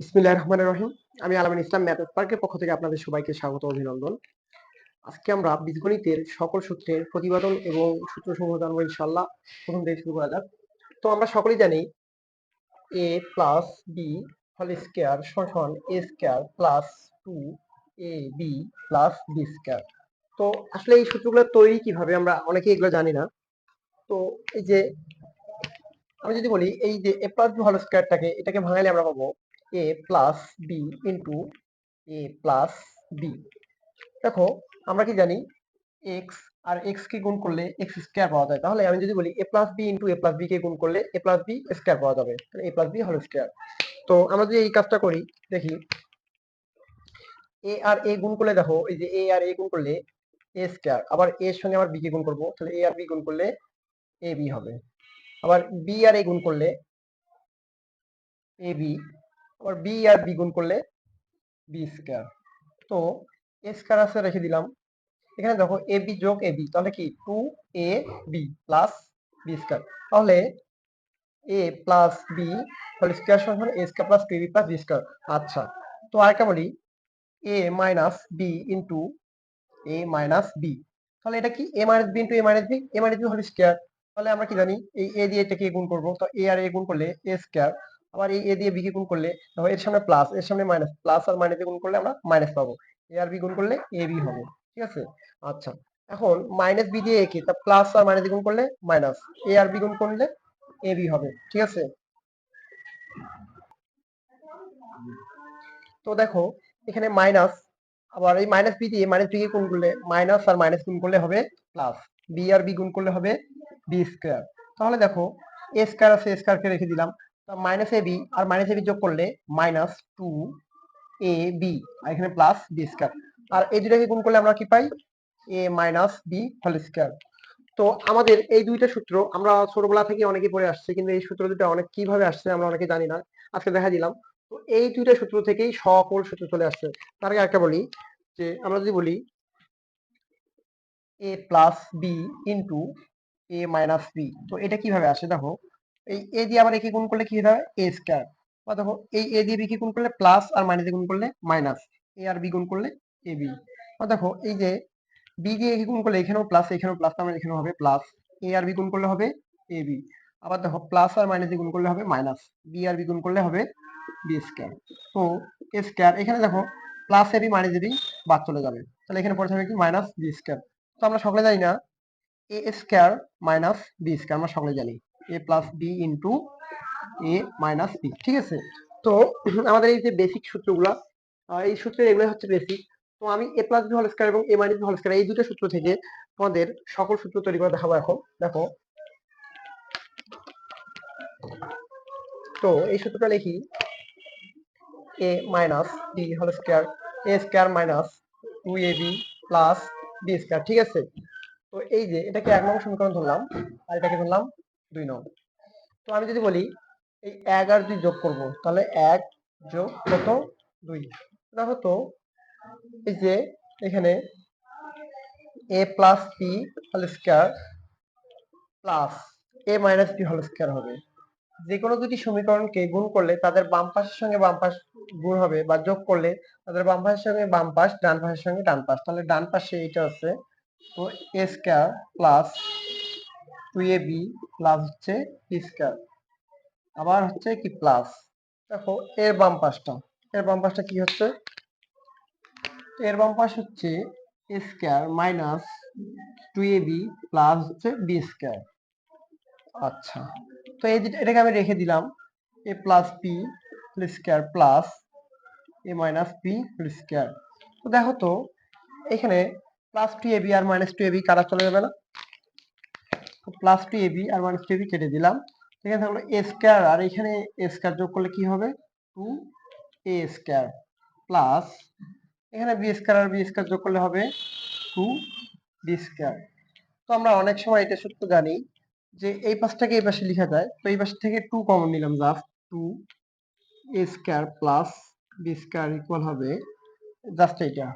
বিসমিল্লাহ রহমান রহিম। আমি আলামিন ইসলাম, ম্যাথ পার্কের পক্ষ থেকে আপনাদের সবাইকে স্বাগত অভিনন্দন। আজকে আমরা বীজগণিতের সকল সূত্রের প্রতিপাদন এবং সূত্র সমূহ জানব ইনশাল্লাহ প্রথম থেকে শুরু করা যাক। তো আমরা সকলেই জানি এ প্লাস বি হল স্কোয়ার সমান A square plus two A B plus B square তো আসলে এই সূত্রগুলো তৈরি কীভাবে আমরা অনেকেই এগুলো জানি না। তো এই যে আমি যদি বলি, এই যে এ প্লাস বি হল স্কোয়ারটাকে এটাকে ভাঙালে আমরা পাবো A plus B into A plus B দেখো, আমরা কি জানি এক্স আর এক্স কে গুণ করলে এক্স স্কোয়ার পাওয়া যায়। তাহলে আমি যদি বলি A plus B into A plus B কে গুণ করলে এ প্লাস বি স্কোয়ার পাওয়া যাবে। তাহলে এ প্লাস বি হল স্কোয়ার তো আমরা যদি এই কাজটা করি, দেখি। এ আর এ গুণ করলে দেখো, এই যে এ আর এ গুণ করলে এ স্কোয়ার আবার এর সঙ্গে আবার বি কে গুণ করব, তাহলে এ আর বি গুণ করলে এ বি হবে। আবার বি আর এ গুণ করলে এ বি আবার বি আর বি গুণ করলে বি স্কোয়ার তো এ স্কোয়ার আছে রেখে দিলাম। এখানে দেখো এ বি যোগ এ বি তাহলে কি? Two A B plus B square তাহলে A plus B whole square সমান A square plus B plus B square আচ্ছা তো আরেকটা বলি। A minus B into A minus B তাহলে এটা কি? A minus B into A minus B A minus B whole square তাহলে আমরা কি জানি? এই এ দিয়ে এটাকে গুণ করব। তো এ আর এ গুণ করলে এ স্কোয়ার আবার এই এ দিয়ে বি কে গুণ করলে, দেখো এর সামনে প্লাস এর সামনে মাইনাস প্লাস আর মাইনাসে গুণ করলে আমরা মাইনাস পাবো। এ আর বি গুণ করলে এ বি হবে, ঠিক আছে? আচ্ছা এখন মাইনাস বি দিয়ে এ কে, তা প্লাস আর মাইনাস গুণ করলে মাইনাস এ আর বি গুণ করলে এ বি হবে, ঠিক আছে? তো দেখো, এখানে মাইনাস আবার এই মাইনাস বি দিয়ে মাইনাস বি গুণ করলে মাইনাস আর মাইনাস গুণ করলে হবে প্লাস বি আর বি গুণ করলে হবে বি স্কোয়ার তাহলে দেখো এ স্কোয়ার আছে স্কোয়ার কে রেখে দিলাম। মাইনাস এ বি আর মাইনাস এ বি যোগ করলে মাইনাস টু এ বি আর এখানে প্লাস বি স্কোয়ার আর এই দুটাকে গুণ করলে আমরা কি পাই? A minus B whole square তো আমাদের এই দুইটা সূত্র আমরা ছোটবেলা থেকে অনেকে পড়ে আসছে, কিন্তু এই সূত্র দুটো অনেক কীভাবে আসছে আমরা অনেকে জানি না। আজকে দেখা দিলাম। তো এই দুইটা সূত্র থেকেই সকল সূত্র চলে আসছে। তার আগে একটা বলি যে, আমরা যদি বলি A plus B into A minus B তো এটা কীভাবে আসে? দেখো এই এ দিয়ে আবার একে গুণ করলে কি হবে এ স্কোয়ার বা দেখো, এই এ দিয়ে বি কে গুণ করলে প্লাস আর মাইনাস গুণ করলে মাইনাস এ আর বি গুণ করলে এ বি বা দেখো, এই যে বি দিয়ে একে গুণ করলে এখানেও প্লাস এখানেও প্লাস তার মানে এখানেও হবে প্লাস এ আর বি গুণ করলে হবে এ বি আবার দেখো প্লাস আর মাইনাস গুণ করলে হবে মাইনাস বি আর বি গুণ করলে হবে বি স্কোয়ার তো এ স্কোয়ার এখানে দেখো plus A B minus A B বাদ চলে যাবে। তাহলে এখানে পড়ে থাকবে কি? মাইনাস বি স্কোয়ার তো আমরা সকলে জানি না A square minus B square আমরা সকলে জানি। A plus B into A minus B ঠিক আছে? তো আমাদের এই যে বেসিক সূত্রগুলা এই সূত্রের এগুলো হচ্ছে বেসিক তো আমি A plus B whole square এবং A minus B whole square এই দুটো সূত্র থেকে তোমাদের সকল সূত্র তৈরি করে দেখাবো এখন। দেখো। তো এই সূত্রটা লিখি A minus B whole square A square minus two A B plus B square ঠিক আছে? তো এই যে, এটাকে এক নম্বর সমীকরণ ধরলাম, আর এটাকে ধরলাম দুই নম্বর তো আমি যদি বলি, এই এক আর দুই যোগ করব, তাহলে এক যোগ কত? দুই। দেখো তো, এই যে এখানে A plus B whole square plus A minus B whole square হবে। যে কোনো দুটি সমীকরণকে গুণ করলে তাদের বাম পাশের সঙ্গে বাম পাশ গুণ হবে বা যোগ করলে তাদের বাম পাশের সঙ্গে বাম পাশ, ডান পাশের সঙ্গে ডান পাশ। তাহলে ডান পাশে এটা আছে, তো A square plus two plus হচ্ছে স্কোয়ার আবার হচ্ছে কি প্লাস দেখো, এর বাম পাশটা। এর বাম পাশটা কি হচ্ছে? এর বাম পাশ হচ্ছে square minus two A B plus হচ্ছে বি স্কোয়ার আচ্ছা। তো এই এটাকে আমি রেখে দিলাম A plus whole square plus A minus whole square তো দেখো তো, এখানে প্লাস টু এ বি আর মাইনাস টু এ বি কারা চলে যাবে না? প্লাস টু এ বি আর মাইনাস টু এ বি কেটে দিলাম। এখানে থাকল এ স্কোয়ার আর এখানে এ স্কোয়ার যোগ করলে কি হবে? টু এ স্কোয়ার প্লাস এখানে বি স্কোয়ার আর বি স্কোয়ার যোগ করলে হবে টু বি স্কোয়ার তো আমরা অনেক সময় এটা সত্য জানি যে এই পাশটাকে এই পাশে লেখা যায়। তো এই পাশ থেকে টু কমন নিলাম just two A square plus B square equal হবে জাস্ট এইটা।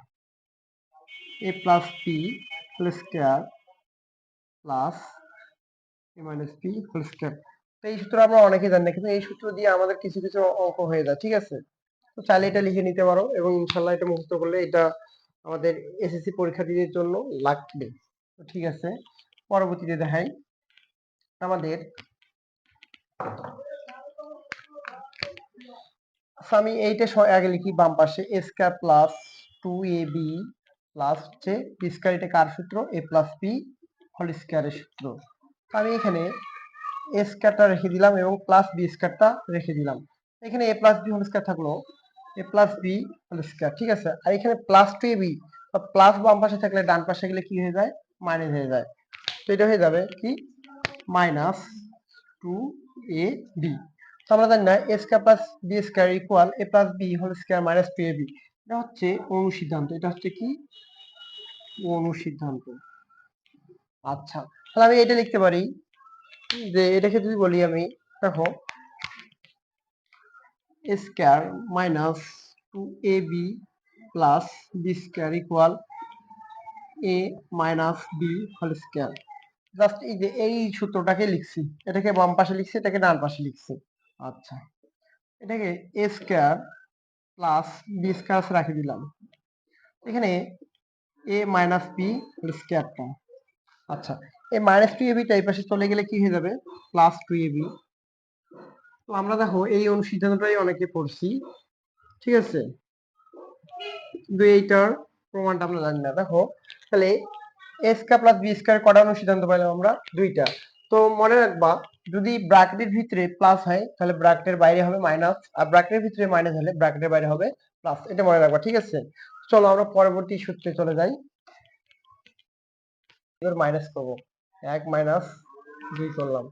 A plus whole square plus A minus B whole square তো এই সূত্র আমরা অনেকে জানি না কিন্তু এই সূত্র দিয়ে আমাদের কিছু কিছু অঙ্ক হয়ে যায় ঠিক আছে? তো চাইলে এটা লিখে নিতে পারো এবং ইনশাল্লাহ এটা মুখস্থ করলে এটা আমাদের এসএসসি পরীক্ষা পরীক্ষার্থীদের জন্য লাগবে। তো ঠিক আছে পরবর্তীতে দেখাই আমাদের আচ্ছা, আমি এইটা আগে লিখি বাম পাশে A square plus two A B plus হচ্ছে বি স্কয়ার এটা কার সূত্র? এ প্লাস বি হোল স্কয়ারের সূত্র। আমি এখানে এ রেখে দিলাম এবং প্লাস বি স্কয়ারটা রেখে দিলাম। এখানে A plus B whole square থাকল। A plus B whole square ঠিক আছে? আর এখানে plus two A B plus বাম পাশে থাকলে ডান পাশে গেলে কি হয়ে যায়? মাইনাস হয়ে যায়। তো এটা হয়ে যাবে কি? মাইনাস টু এ বি তো আমরা জানি না A square plus B square equal A plus B whole square minus two A B এটা হচ্ছে অনুসিদ্ধান্ত। এটা হচ্ছে কি? অনুসিদ্ধান্ত। আচ্ছা। তাহলে আমি এটা লিখতে পারি, যে এটাকে যদি বলি আমি, দেখো square minus two A B plus B square equal A minus B whole square just এই যে এই সূত্রটাকে লিখছি, এটাকে বাম পাশে লিখছি, এটাকে ডান পাশে লিখছি। আচ্ছা এটাকে A square plus B square রাখে দিলাম। এখানে এ মাইনাস বি স্কয়ারটা আচ্ছা এই মাইনাস টু এবি এই পাশে চলে গেলে কি হয়ে যাবে? প্লাস টু এবি তো আমরা দেখো এই অনুসিদ্ধান্তটাই অনেকে পড়ছি। ঠিক আছে? কিন্তু এইটার প্রমাণটা আমরা জানি না। দেখো, তাহলে A square plus B square কটা অনুসিদ্ধান্ত পাইলাম আমরা? দুইটা। তো মনে রাখবা, যদি ব্র্যাকেটের ভিতরে প্লাস হয়, তাহলে ব্র্যাকেটের বাইরে হবে মাইনাস আর ব্র্যাকেটের ভিতরে মাইনাস হলে ব্র্যাকেটের বাইরে হবে প্লাস এটা মনে রাখবা, ঠিক আছে? চলো আমরা পরবর্তী সূত্রে চলে যাই। এবার মাইনাস করব। এক মাইনাস দুই করলাম।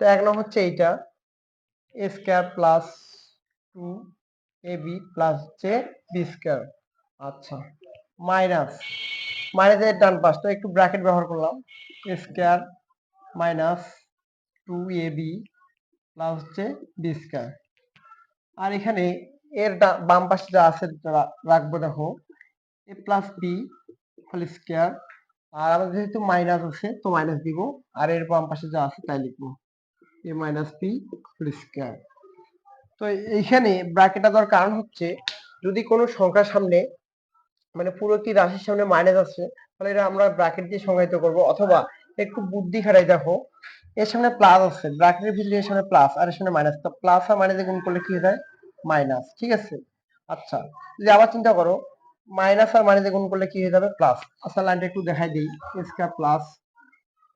তো এক নম্বর হচ্ছে এইটা। A square plus two A B plus হচ্ছে বি স্কয়ার আচ্ছা। মাইনাস মাইনাসের ডান পাশটা একটু ব্র্যাকেট ব্যবহার করলাম। A square minus two A B plus হচ্ছে বি স্কয়ার আর এখানে এর বাম পাশে যা আছে রাখব দেখো। A plus B whole square আর আমাদের যেহেতু মাইনাস আছে, তো মাইনাস দিব। আর এর বাম পাশে যা আছে, তাই লিখব। এ মাইনাস হোল স্কয়ার তো এইখানে ব্র্যাকেটটা দেওয়ার কারণ হচ্ছে, যদি কোনো সংখ্যার সামনে মানে পুরো একটি রাশির সামনে মাইনাস আছে, তাহলে এটা আমরা ব্র্যাকেট দিয়ে সংজ্ঞায়িত করব। অথবা একটু বুদ্ধি খাটাই দেখো, এর সামনে প্লাস আছে ব্র্যাকেটের ভিতরে এর সামনে প্লাস আর এর সামনে মাইনাস তো প্লাস আর মাইনাসে গুণ করলে কি হয়ে যায়? মাইনাস ঠিক আছে? আচ্ছা যদি আবার চিন্তা করো মাইনাস আর মাইনাসে গুণ করলে কি হয়ে যাবে? প্লাস আচ্ছা লাইনটা একটু দেখাই দিই। Square plus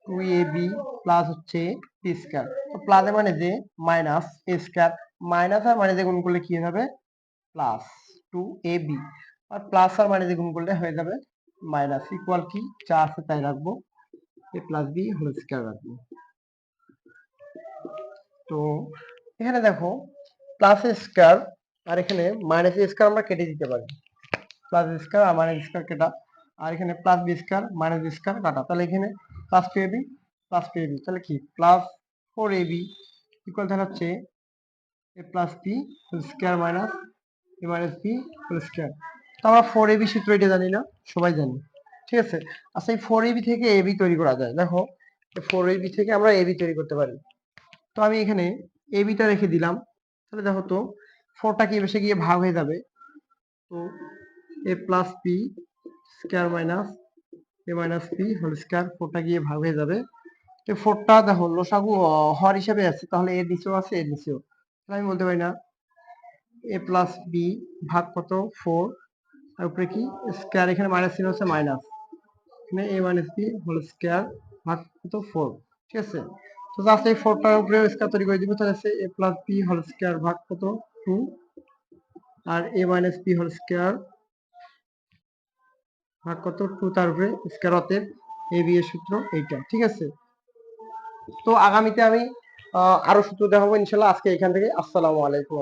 two A B plus হচ্ছে পি স্কয়ার তো প্লাসে মানে যে মাইনাস এ স্কয়ার মাইনাস আর মাইনাসে গুণ করলে কি হয়ে যাবে? প্লাস টু এ বি আর প্লাস আর মাইনাসে গুণ করলে হয়ে যাবে মাইনাস ইকুয়াল কি? যা আছে, তাই রাখব। A plus B whole square রাখব। তো এখানে দেখো প্লাস স্কয়ার আর এখানে মাইনাস স্কয়ার আমরা কেটে দিতে পারি। প্লাস স্কয়ার আর মাইনাস স্কয়ার কেটা আর এখানে plus B square minus B square কাটা। তাহলে এখানে plus two A B plus two A B তাহলে কি? Plus four A B equal তাহলে হচ্ছে A plus B square minus A minus B whole square তো আমরা ফোর এবি সূত্র এটা জানি না, সবাই জানি। ঠিক আছে? আচ্ছা এই ফোর এবি থেকে এবি তৈরি করা যায়। দেখো ফোর এবি থেকে আমরা এবি তৈরি করতে পারি। তো আমি এখানে এবিটা রেখে দিলাম। তাহলে দেখো তো ফোরটা কি বেশি গিয়ে ভাগ হয়ে যাবে? তো A plus P square minus A minus P whole square ফোরটা গিয়ে ভাগ হয়ে যাবে। তো ফোরটা দেখো, লসাগু হর হিসাবে আছে। তাহলে এর নিচেও আছে, এর নিচেও। তাহলে আমি বলতে পারি না এ প্লাস বি ভাগ কত? ফোর আর উপরে কি? স্কয়ার এখানে মাইনাস চিহ্ন হচ্ছে মাইনাস এখানে A minus B whole square ভাগ কত? ফোর ঠিক আছে? তো জাস্ট এই ফোরটার উপরে স্কয়ার তৈরি করে দিব। তাহলে হচ্ছে A plus B whole square ভাগ কত? Two R A minus B whole square ভাগ কত? টু তার উপরে স্কোয়ার অতএব এ বি এর সূত্র এইটা, ঠিক আছে? তো আগামীতে আমি আরও সূত্র দেখাবো, ইনশাল্লাহ আজকে এখান থেকে। আসসালামু আলাইকুম